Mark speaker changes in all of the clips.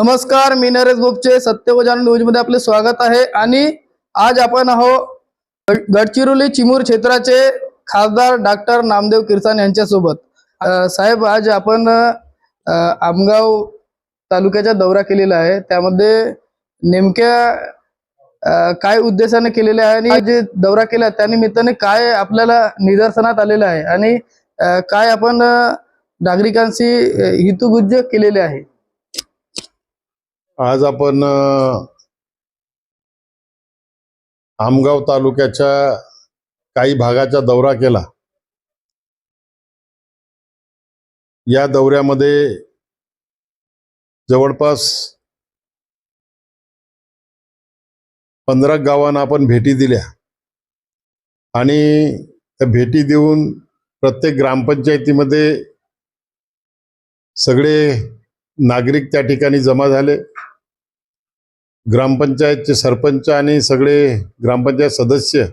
Speaker 1: नमस्कार मी नरेश बोपचे सत्यवजान न्यूजमध्ये आपले स्वागत आहे. आणि आज आपण आहो गड- गडचिरोली चिमूर क्षेत्राचे खासदार डॉक्टर नामदेव किरसाण यांच्यासोबत. साहेब आज आपण आमगाव तालुक्याचा दौरा केलेला आहे. त्यामध्ये नेमक्या काय उद्देशाने केलेले आहे आणि जे दौरा केला त्या निमित्ताने काय आपल्याला निदर्शनात आलेलं आहे आणि काय आपण नागरिकांशी हितुगुज्ज हितगुज्ज केलेले आहे?
Speaker 2: आज आपण आमगाव तालुक्याच्या काही भागाचा दौरा केला. या दौऱ्यामध्ये जवळपास पंधरा गावांना आपण भेटी दिल्या. आणि त्या भेटी देऊन प्रत्येक ग्रामपंचायतीमध्ये सगळे नागरिक त्या ठिकाणी जमा झाले. ग्रामपंचायतचे सरपंच आणि सगळे ग्रामपंचायत सदस्य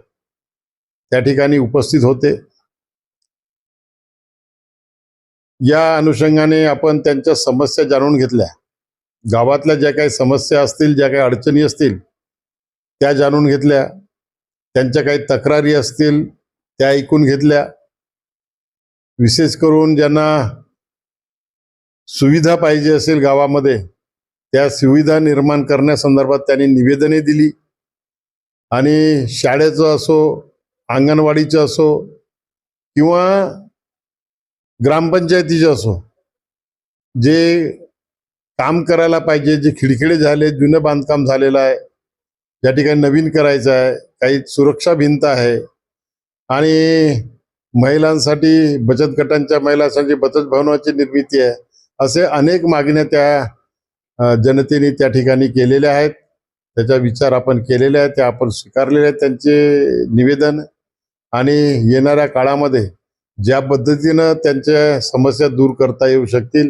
Speaker 2: त्या ठिकाणी उपस्थित होते. या अनुषंगाने आपण त्यांच्या समस्या जाणून घेतल्या. गावातल्या ज्या काही समस्या असतील ज्या काही अडचणी असतील त्या जाणून घेतल्या. त्यांच्या काही तक्रारी असतील त्या ऐकून घेतल्या. विशेष करून ज्यांना सुविधा पाहिजे असेल गावामध्ये त्या सुविधा निर्माण करण्यासंदर्भात त्यांनी निवेदने दिली. आणि शाळेचं असो अंगणवाडीचं असो किंवा ग्रामपंचायतीचं असो जे काम करायला पाहिजे जे खिडखिडे झाले जुनं बांधकाम झालेलं आहे ज्या ठिकाणी नवीन करायचं आहे काही सुरक्षा भिंत आहे आणि महिलांसाठी बचत गटांच्या महिलांसाठी बचत भवनाची निर्मिती आहे असे अनेक मागण्या त्या जनतेने त्या ठिकाणी केलेल्या आहेत. त्याचा विचार आपण केलेले आहेत ते आपण स्वीकारलेले आहेत. त्यांचे निवेदन आणि येणाऱ्या काळामध्ये ज्या पद्धतीनं त्यांच्या समस्या दूर करता येऊ शकतील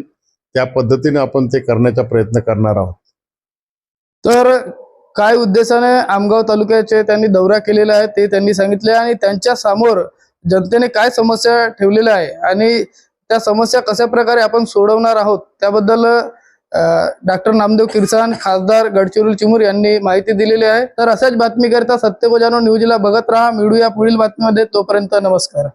Speaker 2: त्या पद्धतीने आपण ते करण्याचा प्रयत्न करणार आहोत.
Speaker 1: तर काय उद्देशाने आमगाव तालुक्याचे त्यांनी दौरा केलेला आहे ते त्यांनी सांगितले आणि त्यांच्यासमोर जनतेने काय समस्या ठेवलेल्या आहे आणि त्या समस्या कशा प्रकारे आपण सोडवणार आहोत त्याबद्दल डॉक्टर नामदेव किरसान खासदार गडचिरोली चिमूर यांनी माहिती दिलेली आहे. तर अशाच बातमीकरिता सत्य न्यूजला बघत राहा. मिळूया पुढील बातमीमध्ये. तोपर्यंत नमस्कार.